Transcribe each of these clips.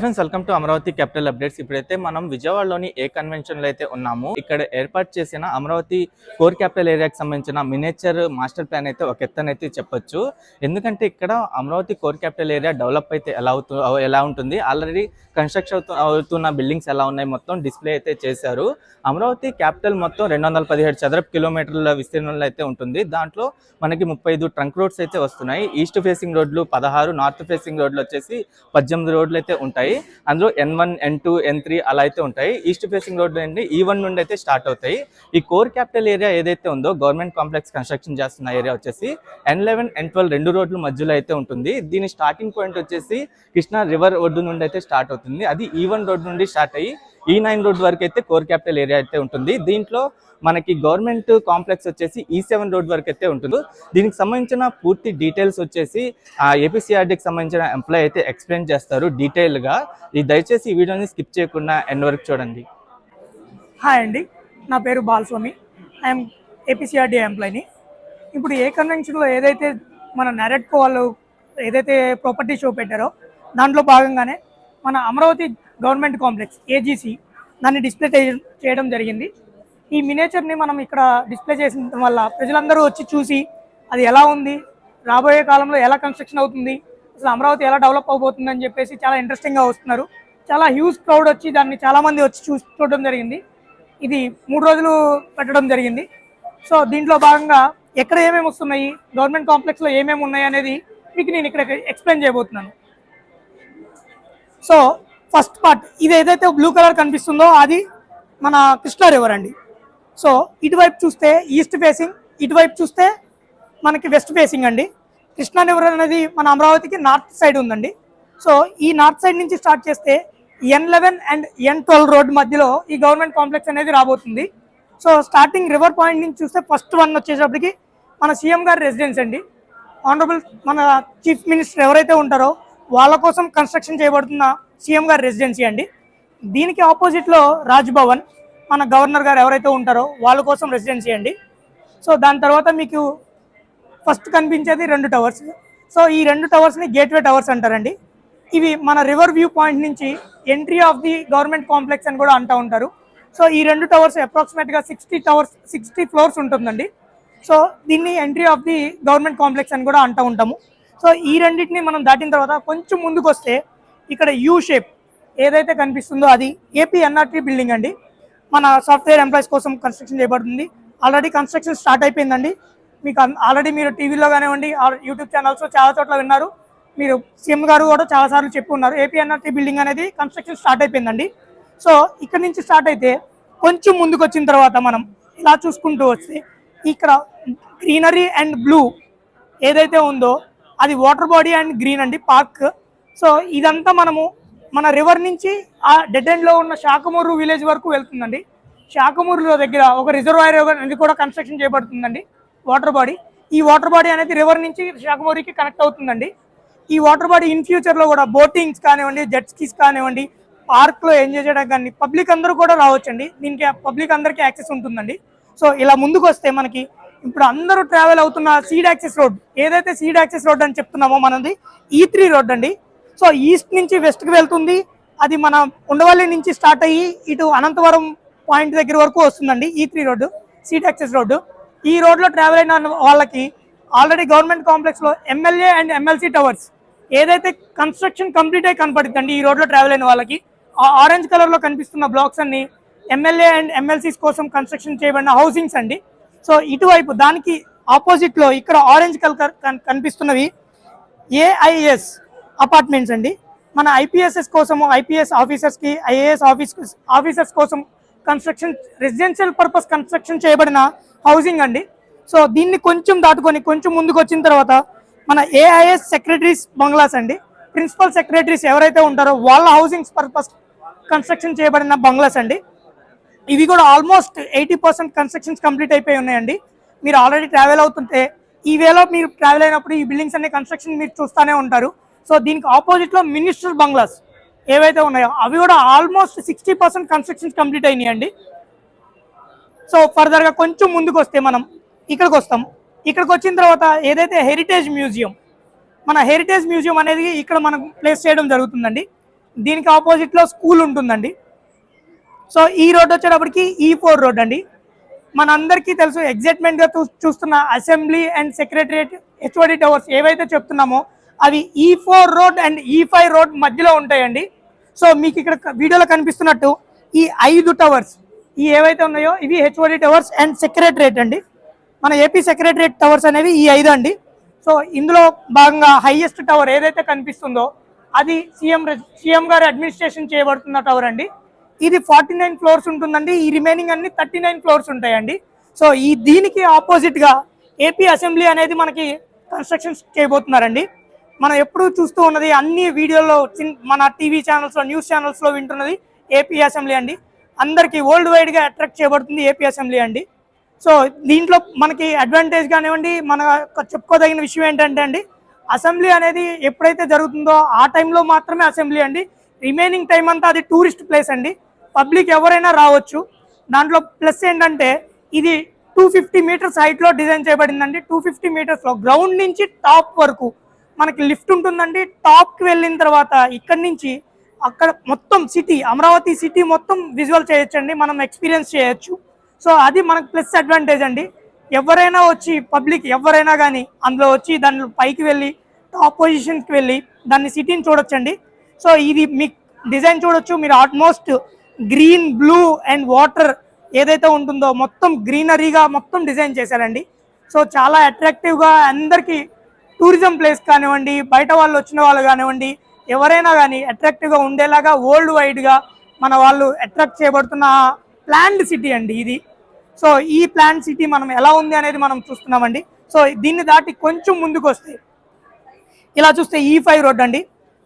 Friends welcome to Amaravati capital updates ఇప్పుడైతే మనం విజయవాడలోని ఏ కన్వెన్షన్లో అయితే ఉన్నాము ఇక్కడ ఏర్పాటు చేసిన అమరావతి కోర్ క్యాపిటల్ ఏరియాకి సంబంధించిన మినేచర్ మాస్టర్ ప్లాన్ అయితే ఒక ఎత్తనైతే చెప్పొచ్చు. ఎందుకంటే ఇక్కడ Amaravati core capital area develop అయితే ఎలా అవుతు ఎలా ఉంటుంది? ఆల్రెడీ కన్స్ట్రక్షన్ అవుతు అవుతున్న బిల్డింగ్స్ ఎలా ఉన్నాయి? మొత్తం డిస్ప్లే అయితే చేశారు. అమరావతి క్యాపిటల్ మొత్తం రెండు వందల పదిహేడు చదరపు కిలోమీటర్ల విస్తీర్ణంలో అయితే ఉంటుంది. దాంట్లో మనకి ముప్పై ఐదు ట్రంక్ రోడ్స్ అయితే వస్తున్నాయి. ఈస్ట్ ఫేసింగ్ రోడ్లు పదహారు నార్త్ ఫేసింగ్ రోడ్లు వచ్చేసి పద్దెనిమిది రోడ్లు అయితే ఉంటాయి. అందులో N one N two N three అలా అయితే ఉంటాయి. ఈస్ట్ ఫేసింగ్ రోడ్లు అండి ఈ వన్ నుండి అయితే స్టార్ట్ అవుతాయి. ఈ కోర్ క్యాపిటల్ ఏరియా ఏదైతే ఉందో గవర్నమెంట్ కాంప్లెక్స్ కన్స్ట్రక్షన్ చేస్తున్న ఏరియా వచ్చేసి ఎన్ లెవెన్ ఎన్ ట్వెల్వ్ రెండు రోడ్ల మధ్యలో అయితే ఉంటుంది. దీని స్టార్టింగ్ పాయింట్ వచ్చేసి కృష్ణా రివర్ ఒడ్డు నుండి అయితే స్టార్ట్ అవుతుంది. అది e ఈ వన్ రోడ్ నుండి స్టార్ట్ అయ్యి E ఈ నైన్ రోడ్ వరకు అయితే కోర్ క్యాపిటల్ ఏరియా అయితే ఉంటుంది. దీంట్లో మనకి గవర్నమెంట్ కాంప్లెక్స్ వచ్చేసి e ఈ సెవెన్ రోడ్ వరకు అయితే ఉంటుంది. దీనికి సంబంధించిన పూర్తి డీటెయిల్స్ వచ్చేసి ఏపీసీఆర్డీకి సంబంధించిన ఎంప్లాయ్ అయితే ఎక్స్ప్లెయిన్ చేస్తారు డీటెయిల్గా ఈ దయచేసి ఈ వీడియోని స్కిప్ చేయకుండా ఎండ్ వరకు చూడండి. హాయ్ అండి. నా పేరు బాలస్వామి. ఐఎమ్ ఏపీసీఆర్డీ ఎంప్లాయీని. ఇప్పుడు ఏ కన్వెన్షన్లో ఏదైతే మన నెరెట్కో వాళ్ళు ఏదైతే ప్రాపర్టీ షో పెట్టారో దాంట్లో భాగంగానే మన అమరావతి గవర్నమెంట్ కాంప్లెక్స్ ఏజీసీ దాన్ని డిస్ప్లే చేయడం జరిగింది. ఈ మినేచర్ని మనం ఇక్కడ డిస్ప్లే చేసిన వల్ల ప్రజలందరూ వచ్చి చూసి అది ఎలా ఉంది రాబోయే కాలంలో ఎలా కన్స్ట్రక్షన్ అవుతుంది అసలు అమరావతి ఎలా డెవలప్ అవబోతుంది అని చెప్పేసి చాలా ఇంట్రెస్టింగ్గా వస్తున్నారు. చాలా హ్యూజ్ క్రౌడ్ వచ్చి దాన్ని చాలామంది వచ్చి చూ చూడడం జరిగింది. ఇది మూడు రోజులు పెట్టడం జరిగింది. సో దీంట్లో భాగంగా ఎక్కడ ఏమేమి వస్తున్నాయి గవర్నమెంట్ కాంప్లెక్స్లో ఏమేమి ఉన్నాయి అనేది మీకు నేను ఇక్కడ ఎక్స్ప్లెయిన్ చేయబోతున్నాను. సో ఫస్ట్ పార్ట్ ఇది ఏదైతే బ్లూ కలర్ కనిపిస్తుందో అది మన కృష్ణా రివర్ అండి. సో ఇటువైపు చూస్తే ఈస్ట్ ఫేసింగ్ ఇటువైపు చూస్తే మనకి వెస్ట్ ఫేసింగ్ అండి. కృష్ణా రివర్ అనేది మన అమరావతికి నార్త్ సైడ్ ఉందండి. సో ఈ నార్త్ సైడ్ నుంచి స్టార్ట్ చేస్తే N eleven and N twelve road మధ్యలో ఈ గవర్నమెంట్ కాంప్లెక్స్ అనేది రాబోతుంది. సో స్టార్టింగ్ రివర్ పాయింట్ నుంచి చూస్తే ఫస్ట్ వన్ వచ్చేటప్పటికి మన సీఎం గారి రెసిడెన్స్ అండి. ఆనరబుల్ మన చీఫ్ మినిస్టర్ ఎవరైతే ఉంటారో వాళ్ళ కోసం కన్స్ట్రక్షన్ చేయబడుతున్న సీఎం గారి రెసిడెన్సీ అండి. దీనికి ఆపోజిట్లో రాజ్ భవన్ మన గవర్నర్ గారు ఎవరైతే ఉంటారో వాళ్ళ కోసం రెసిడెన్సీ అండి. సో దాని తర్వాత మీకు ఫస్ట్ కనిపించేది రెండు టవర్స్ సో ఈ రెండు టవర్స్ని గేట్వే టవర్స్ అంటారండి. ఇవి మన రివర్ వ్యూ పాయింట్ నుంచి entry of the government complex అని కూడా అంటూ ఉంటారు. సో ఈ రెండు టవర్స్ అప్రాక్సిమేట్గా సిక్స్టీ టవర్స్ సిక్స్టీ ఫ్లోర్స్ ఉంటుందండి. సో దీన్ని entry of the government complex అని కూడా అంటూ ఉంటాము. సో ఈ రెండింటిని మనం దాటిన తర్వాత కొంచెం ముందుకు వస్తే ఇక్కడ యూ షేప్ ఏదైతే కనిపిస్తుందో అది ఏపీ ఎన్ఆర్టీ బిల్డింగ్ అండి. మన సాఫ్ట్వేర్ ఎంప్లాయీస్ కోసం కన్స్ట్రక్షన్ చేయబడుతుంది. ఆల్రెడీ కన్స్ట్రక్షన్ స్టార్ట్ అయిపోయిందండి. మీకు ఆల్రెడీ మీరు టీవీలో కానివ్వండి యూట్యూబ్ ఛానల్స్ చాలా చోట్ల విన్నారు. మీరు సీఎం గారు కూడా చాలాసార్లు చెప్పి ఉన్నారు. ఏపీ ఎన్ఆర్టీ బిల్డింగ్ అనేది కన్స్ట్రక్షన్ స్టార్ట్ అయిపోయిందండి. సో ఇక్కడ నుంచి స్టార్ట్ అయితే కొంచెం ముందుకు వచ్చిన తర్వాత మనం ఇలా చూసుకుంటూ వస్తే ఇక్కడ గ్రీనరీ అండ్ బ్లూ ఏదైతే ఉందో అది వాటర్ బాడీ అండ్ గ్రీన్ అండి పార్క్ సో ఇదంతా మనము మన రివర్ నుంచి ఆ డెడ్ ఎండ్లో ఉన్న శాఖమూరు విలేజ్ వరకు వెళ్తుందండి. శాఖమూరులో దగ్గర ఒక రిజర్వాయర్ అనేది కూడా కన్స్ట్రక్షన్ చేయబడుతుందండి వాటర్ బాడీ ఈ వాటర్ బాడీ అనేది రివర్ నుంచి శాఖమూరికి కనెక్ట్ అవుతుందండి. ఈ వాటర్ బాడీ ఇన్ ఫ్యూచర్లో కూడా బోటింగ్స్ కానివ్వండి జెట్ స్కీస్ కానివ్వండి పార్క్లో ఎంజాయ్ చేయడానికి కానీ పబ్లిక్ అందరూ కూడా రావచ్చండి. దీనికి పబ్లిక్ అందరికీ యాక్సెస్ ఉంటుందండి. సో ఇలా ముందుకు వస్తే మనకి ఇప్పుడు అందరూ ట్రావెల్ అవుతున్న సీడ్ యాక్సెస్ రోడ్ ఏదైతే సీడ్ యాక్సెస్ రోడ్ అని చెప్తున్నామో మనది ఈ త్రీ రోడ్ అండి. సో ఈస్ట్ నుంచి వెస్ట్కి వెళ్తుంది. అది మన ఉండవల్లి నుంచి స్టార్ట్ అయ్యి ఇటు అనంతవరం పాయింట్ దగ్గర వరకు వస్తుందండి e E three road seed access road ఈ రోడ్లో ట్రావెల్ అయిన వాళ్ళకి ఆల్రెడీ గవర్నమెంట్ కాంప్లెక్స్లో ఎమ్మెల్యే అండ్ ఎమ్మెల్సీ టవర్స్ ఏదైతే కన్స్ట్రక్షన్ కంప్లీట్ అయి కనపడుతుందండి ఈ రోడ్లో ట్రావెల్ అయిన వాళ్ళకి ఆ ఆరెంజ్ కలర్లో కనిపిస్తున్న బ్లాక్స్ అన్ని ఎమ్మెల్యే అండ్ ఎమ్మెల్సీస్ కోసం కన్స్ట్రక్షన్ చేయబడిన హౌసింగ్స్ అండి. సో ఇటువైపు దానికి ఆపోజిట్లో ఇక్కడ ఆరెంజ్ కలర్ కనిపిస్తున్నవి ఏఐఎస్ అపార్ట్మెంట్స్ అండి. మన ఐపీఎస్ఎస్ కోసం ఐపీఎస్ ఆఫీసర్స్కి ఐఏఎస్ ఆఫీస్ ఆఫీసర్స్ కోసం కన్స్ట్రక్షన్ రెసిడెన్షియల్ పర్పస్ కన్స్ట్రక్షన్ చేయబడిన హౌసింగ్ అండి. సో దీన్ని కొంచెం దాటుకొని కొంచెం ముందుకు వచ్చిన తర్వాత మన ఏఐఎస్ సెక్రటరీస్ బంగ్లాస్ అండి. ప్రిన్సిపల్ సెక్రటరీస్ ఎవరైతే ఉంటారో వాళ్ళ హౌసింగ్స్ పర్పస్ కన్స్ట్రక్షన్ చేయబడిన బంగ్లాస్ అండి. ఇవి కూడా almost eighty percent constructions complete అయిపోయి ఉన్నాయండి. మీరు ఆల్రెడీ ట్రావెల్ అవుతుంటే ఈ వేలో మీరు ట్రావెల్ అయినప్పుడు ఈ బిల్డింగ్స్ అనే కన్స్ట్రక్షన్ మీరు చూస్తూనే ఉంటారు. సో దీనికి ఆపోజిట్లో మినిస్టర్ బంగ్లాస్ ఏవైతే ఉన్నాయో అవి కూడా almost sixty percent constructions complete అయినాయండి. సో ఫర్దర్గా కొంచెం ముందుకు వస్తే మనం ఇక్కడికి వస్తాం ఇక్కడికి వచ్చిన తర్వాత ఏదైతే హెరిటేజ్ మ్యూజియం మన హెరిటేజ్ మ్యూజియం అనేది ఇక్కడ మనం ప్లేస్ చేయడం జరుగుతుందండి. దీనికి ఆపోజిట్లో స్కూల్ ఉంటుందండి. సో ఈ రోడ్ వచ్చేటప్పటికి e ఈ ఫోర్ రోడ్ అండి. మనందరికీ తెలుసు ఎగ్జైట్మెంట్గా చూ- చూస్తున్న assembly and secretariat HOD towers ఏవైతే చెప్తున్నామో అవి e E four road and E five road మధ్యలో ఉంటాయండి. సో మీకు ఇక్కడ వీడియోలో కనిపిస్తున్నట్టు ఈ ఐదు టవర్స్ ఈ ఏవైతే ఉన్నాయో ఇవి హెచ్ఓడి టవర్స్ అండ్ సెక్రటరియట్ అండి. మన ఏపీ సెక్రటరియట్ టవర్స్ అనేవి ఈ ఐదు అండి. సో ఇందులో భాగంగా హైయెస్ట్ టవర్ ఏదైతే కనిపిస్తుందో అది సీఎం సీఎం గారి అడ్మినిస్ట్రేషన్ చేయబడుతున్న టవర్ అండి. ఇది ఫార్టీ నైన్ ఫ్లోర్స్ ఉంటుందండి. ఈ రిమైనింగ్ అన్ని థర్టీ నైన్ ఫ్లోర్స్ ఉంటాయండి. సో ఈ దీనికి ఆపోజిట్గా ఏపీ అసెంబ్లీ అనేది మనకి కన్స్ట్రక్షన్స్ చేయబోతున్నారండి. మనం ఎప్పుడు చూస్తూ ఉన్నది అన్ని వీడియోల్లో చిన్- మన టీవీ ఛానల్స్లో న్యూస్ ఛానల్స్లో వింటున్నది ఏపీ అసెంబ్లీ అండి. అందరికి వరల్డ్ వైడ్గా అట్రాక్ట్ చేయబడుతుంది ఏపీ అసెంబ్లీ అండి. సో దీంట్లో మనకి అడ్వాంటేజ్ కానివ్వండి మన చెప్పుకోదగిన విషయం ఏంటంటే అండి అసెంబ్లీ అనేది ఎప్పుడైతే జరుగుతుందో ఆ టైంలో మాత్రమే అసెంబ్లీ అండి. రిమైనింగ్ టైం అంతా అది టూరిస్ట్ ప్లేస్ అండి. పబ్లిక్ ఎవరైనా రావచ్చు. దాంట్లో ప్లస్ ఏంటంటే ఇది టూ ఫిఫ్టీ మీటర్స్ హైట్లో డిజైన్ చేయబడిందండి. టూ ఫిఫ్టీ మీటర్స్లో గ్రౌండ్ నుంచి టాప్ వరకు మనకి లిఫ్ట్ ఉంటుందండి. టాప్కి వెళ్ళిన తర్వాత ఇక్కడి నుంచి అక్కడ మొత్తం సిటీ అమరావతి సిటీ మొత్తం విజువల్ చేయొచ్చండి. మనం ఎక్స్పీరియన్స్ చేయొచ్చు. సో అది మనకు ప్లస్ అడ్వాంటేజ్ అండి. ఎవరైనా వచ్చి పబ్లిక్ ఎవరైనా కానీ అందులో వచ్చి దాని పైకి వెళ్ళి టాప్ పొజిషన్కి వెళ్ళి దాన్ని సిటీని చూడొచ్చండి. సో ఇది మీకు డిజైన్ చూడొచ్చు. మీరు almost green blue and water ఏదైతే ఉంటుందో మొత్తం గ్రీనరీగా మొత్తం డిజైన్ చేశారండి. సో చాలా అట్రాక్టివ్గా అందరికీ టూరిజం ప్లేస్ కానివ్వండి బయట వాళ్ళు వచ్చిన వాళ్ళు కానివ్వండి ఎవరైనా కానీ అట్రాక్టివ్గా ఉండేలాగా వరల్డ్ వైడ్గా మన వాళ్ళు అట్రాక్ట్ చేయబడుతున్న ప్లాండ్ సిటీ అండి ఇది. సో ఈ ప్లాన్ సిటీ మనం ఎలా ఉంది అనేది మనం చూస్తున్నామండి. సో దీన్ని దాటి కొంచెం ముందుకు వస్తే ఇలా చూస్తే ఈ ఫైవ్ రోడ్ అండి.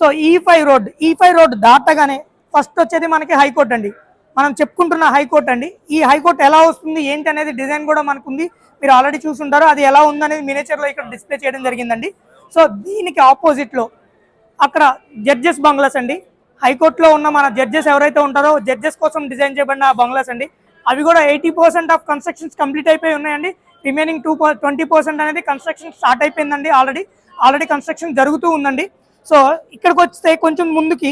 So E five road E five road దాటగానే ఫస్ట్ వచ్చేది మనకి హైకోర్టు అండి. మనం చెప్పుకుంటున్న హైకోర్టు అండి. ఈ హైకోర్టు ఎలా వస్తుంది ఏంటి అనేది డిజైన్ కూడా మనకుంది. మీరు ఆల్రెడీ చూసుంటారు అది ఎలా ఉందనేది మినేచర్లో ఇక్కడ డిస్ప్లే చేయడం జరిగిందండి. సో దీనికి ఆపోజిట్లో అక్కడ జడ్జెస్ బంగ్లాస్ అండి. హైకోర్టులో ఉన్న మన జడ్జెస్ ఎవరైతే ఉంటారో జడ్జెస్ కోసం డిజైన్ చేయబడిన ఆ బంగ్లాస్ అండి. అవి కూడా eighty percent of constructions complete అయిపోయి ఉన్నాయండి. రిమైనింగ్ టూ ట్వంటీ పర్సెంట్ అనేది కన్స్ట్రక్షన్ స్టార్ట్ అయిపోయిందండి ఆల్రెడీ ఆల్రెడీ కన్స్ట్రక్షన్ జరుగుతూ ఉందండి. సో ఇక్కడికి వస్తే కొంచెం ముందుకి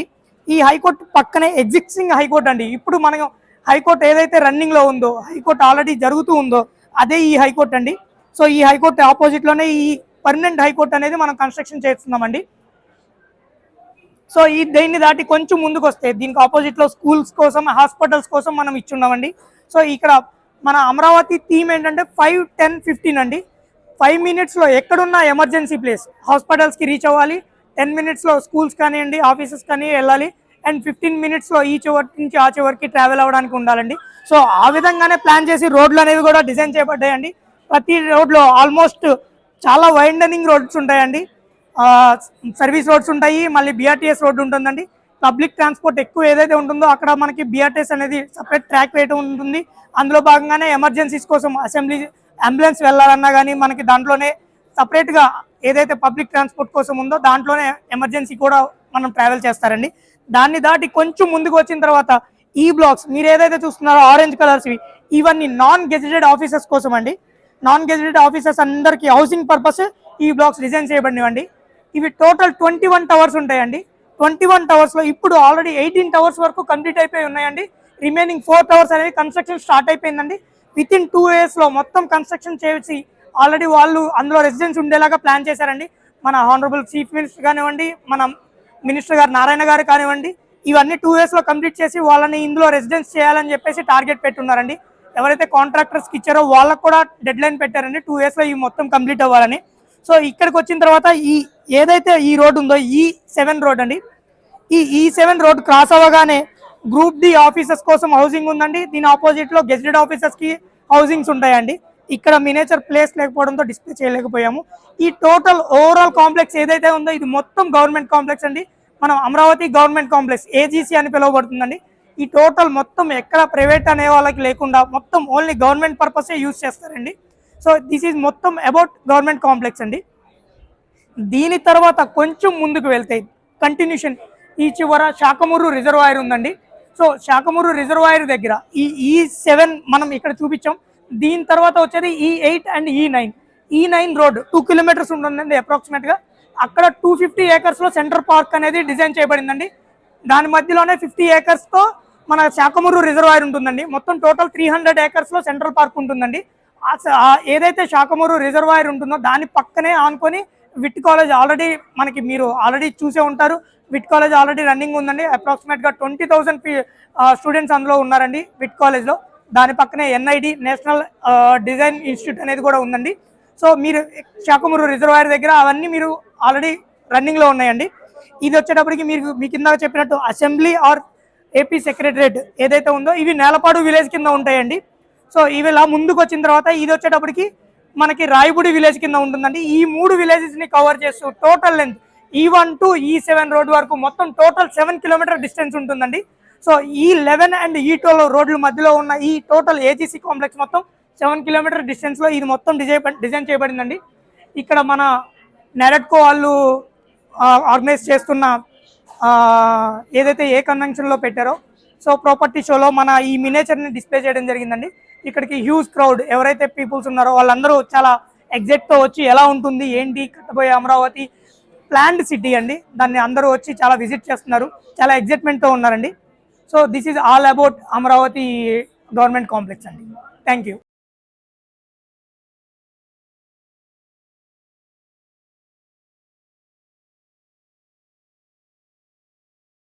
ఈ హైకోర్టు పక్కనే ఎగ్జిస్టింగ్ హైకోర్టు అండి. ఇప్పుడు మనం హైకోర్టు ఏదైతే రన్నింగ్లో ఉందో హైకోర్టు ఆల్రెడీ జరుగుతూ ఉందో అదే ఈ హైకోర్టు అండి. సో ఈ హైకోర్టు ఆపోజిట్లోనే ఈ పర్మనెంట్ హైకోర్టు అనేది మనం కన్స్ట్రక్షన్ చేస్తున్నామండి. సో ఈ దీన్ని దాటి కొంచెం ముందుకు వస్తే దీనికి ఆపోజిట్లో స్కూల్స్ కోసం హాస్పిటల్స్ కోసం మనం ఇచ్చున్నామండి. సో ఇక్కడ మన అమరావతి థీమ్ ఏంటంటే ఫైవ్ టెన్ ఫిఫ్టీన్ అండి. ఫైవ్ మినిట్స్లో ఎక్కడున్న ఎమర్జెన్సీ ప్లేస్ హాస్పిటల్స్కి రీచ్ అవ్వాలి. టెన్ మినిట్స్లో స్కూల్స్ కానివ్వండి ఆఫీసెస్ కానీ వెళ్ళాలి. అండ్ ఫిఫ్టీన్ మినిట్స్ ఈ చివరి నుంచి ఆ చివరికి ట్రావెల్ అవ్వడానికి ఉండాలండి. సో ఆ విధంగానే ప్లాన్ చేసి రోడ్లు అనేవి కూడా డిజైన్ చేయబడ్డాయండి. ప్రతి రోడ్లో ఆల్మోస్ట్ చాలా వైండనింగ్ రోడ్స్ ఉంటాయండి. సర్వీస్ రోడ్స్ ఉంటాయి మళ్ళీ బీఆర్టీఎస్ రోడ్ ఉంటుందండి. పబ్లిక్ ట్రాన్స్పోర్ట్ ఎక్కువ ఏదైతే ఉంటుందో అక్కడ మనకి బీఆర్టీఎస్ అనేది సపరేట్ ట్రాక్ వేయటం ఉంటుంది. అందులో భాగంగానే ఎమర్జెన్సీస్ కోసం అసెంబ్లీ అంబులెన్స్ వెళ్ళాలన్నా కానీ మనకి దాంట్లోనే సపరేట్గా ఏదైతే పబ్లిక్ ట్రాన్స్పోర్ట్ కోసం ఉందో దాంట్లోనే ఎమర్జెన్సీ కూడా మనం ట్రావెల్ చేస్తారండి. దాన్ని దాటి కొంచెం ముందుకు వచ్చిన తర్వాత ఈ బ్లాక్స్ మీరు ఏదైతే చూస్తున్నారో ఆరెంజ్ కలర్స్ ఇవన్నీ నాన్ గెజిటెడ్ ఆఫీసర్స్ కోసం అండి. నాన్ గెజిటెడ్ ఆఫీసర్స్ అందరికీ హౌసింగ్ పర్పస్ ఈ బ్లాక్స్ డిజైన్ చేయబడినవండి. ఇవి టోటల్ ట్వంటీ వన్ టవర్స్ ఉంటాయండి. ట్వంటీ వన్ టవర్స్లో ఇప్పుడు ఆల్రెడీ ఎయిటీన్ టవర్స్ వరకు కంప్లీట్ అయిపోయి ఉన్నాయండి. రిమైనింగ్ ఫోర్ టవర్స్ అనేది కన్స్ట్రక్షన్ స్టార్ట్ అయిపోయిందండి. విత్ ఇన్ టూ ఇయర్స్లో మొత్తం కన్స్ట్రక్షన్ చేసి ఆల్రెడీ వాళ్ళు అందులో రెసిడెన్స్ ఉండేలాగా ప్లాన్ చేశారండి. మన హానరబుల్ చీఫ్ మినిస్టర్ కానివ్వండి మన మినిస్టర్ గారు నారాయణ గారు కానివ్వండి ఇవన్నీ టూ ఇయర్స్లో కంప్లీట్ చేసి వాళ్ళని ఇందులో రెసిడెన్స్ చేయాలని చెప్పేసి టార్గెట్ పెట్టున్నారండి. ఎవరైతే కాంట్రాక్టర్స్కి ఇచ్చారో వాళ్ళకు కూడా డెడ్ లైన్ పెట్టారండి టూ ఇయర్స్లో ఈ మొత్తం కంప్లీట్ అవ్వాలని. సో ఇక్కడికి వచ్చిన తర్వాత ఈ ఏదైతే ఈ రోడ్ ఉందో ఈ సెవెన్ రోడ్ అండి ఈ ఈ సెవెన్ రోడ్ క్రాస్ అవ్వగానే గ్రూప్ డి ఆఫీసర్స్ కోసం హౌసింగ్ ఉందండి. దీని ఆపోజిట్లో గెజిటెడ్ ఆఫీసర్స్కి హౌసింగ్స్ ఉంటాయండి. ఇక్కడ మినేచర్ ప్లేస్ లేకపోవడంతో డిస్ప్లే చేయలేకపోయాము. ఈ టోటల్ ఓవరాల్ కాంప్లెక్స్ ఏదైతే ఉందో ఇది మొత్తం గవర్నమెంట్ కాంప్లెక్స్ అండి. మనం అమరావతి గవర్నమెంట్ కాంప్లెక్స్ ఏజీసీ అని పిలువబడుతుందండి. ఈ టోటల్ మొత్తం ఎక్కడ ప్రైవేట్ అనే వాళ్ళకి లేకుండా మొత్తం ఓన్లీ గవర్నమెంట్ పర్పసే యూజ్ చేస్తారండి. సో దిస్ ఈజ్ మొత్తం అబౌట్ గవర్నమెంట్ కాంప్లెక్స్ అండి. దీని తర్వాత కొంచెం ముందుకు వెళ్తే కంటిన్యూషన్ ఈ చివర శాఖమూరు రిజర్వాయర్ ఉందండి. సో శాఖమూరు రిజర్వాయర్ దగ్గర ఈ e ఈ సెవెన్ మనం ఇక్కడ చూపించాం. దీని తర్వాత వచ్చేది E eight and E nine E nine road two kilometers ఉంటుందండి అప్రాక్సిమేట్గా అక్కడ టూ ఫిఫ్టీ ఏకర్స్లో సెంటర్ సెంట్రల్ పార్క్ అనేది డిజైన్ చేయబడిందండి. దాని మధ్యలోనే ఫిఫ్టీ ఏకర్స్తో మన శాఖమూరు రిజర్వాయర్ ఉంటుందండి. మొత్తం టోటల్ త్రీ హండ్రెడ్ ఏకర్స్లో సెంట్రల్ పార్క్ ఉంటుందండి. ఏదైతే శాఖమూరు రిజర్వాయర్ ఉంటుందో దాని పక్కనే ఆనుకొని విట్ కాలేజ్ ఆల్రెడీ మనకి మీరు ఆల్రెడీ చూసే ఉంటారు. విట్ కాలేజ్ ఆల్రెడీ రన్నింగ్ ఉందండి. అప్రాక్సిమేట్గా ట్వంటీ థౌసండ్ స్టూడెంట్స్ అందులో ఉన్నారండి విట్ కాలేజ్లో దాని పక్కనే ఎన్ఐడి నేషనల్ డిజైన్ ఇన్స్టిట్యూట్ అనేది కూడా ఉందండి. సో మీరు శాఖమూరు రిజర్వాయర్ దగ్గర అవన్నీ మీరు ఆల్రెడీ రన్నింగ్లో ఉన్నాయండి. ఇది వచ్చేటప్పటికి మీరు మీ కింద చెప్పినట్టు అసెంబ్లీ ఆర్ ఏపీ సెక్రటరేట్ ఏదైతే ఉందో ఇవి నేలపాడు విలేజ్ కింద ఉంటాయండి. సో ఇవి ఇలా ముందుకు వచ్చిన తర్వాత ఇది వచ్చేటప్పటికి మనకి రాయపూడి విలేజ్ కింద ఉంటుందండి. ఈ మూడు విలేజెస్ని కవర్ చేస్తూ total length E one to E seven road వరకు మొత్తం టోటల్ సెవెన్ కిలోమీటర్ డిస్టెన్స్ ఉంటుందండి. So E eleven and E twelve రోడ్ల మధ్యలో ఉన్న ఈ టోటల్ ఏజీసీ కాంప్లెక్స్ మొత్తం సెవెన్ కిలోమీటర్ డిస్టెన్స్లో ఇది మొత్తం డిజైన్ డిజైన్ చేయబడిందండి. ఇక్కడ మన నెరట్కో వాళ్ళు ఆర్గనైజ్ చేస్తున్న ఏదైతే ఏ కన్వెన్షన్లో పెట్టారో సో ప్రాపర్టీ షోలో మన ఈ మినేచర్ని డిస్ప్లే చేయడం జరిగిందండి. ఇక్కడికి హ్యూజ్ క్రౌడ్ ఎవరైతే పీపుల్స్ ఉన్నారో వాళ్ళందరూ చాలా ఎగ్జైట్తో వచ్చి ఎలా ఉంటుంది ఏంటి కట్టబోయే అమరావతి ప్లాన్డ్ సిటీ అండి. దాన్ని అందరూ వచ్చి చాలా విజిట్ చేస్తున్నారు. చాలా ఎగ్జైట్మెంట్తో ఉన్నారండి. So this is all about Amaravati government complex అండి. Thank you.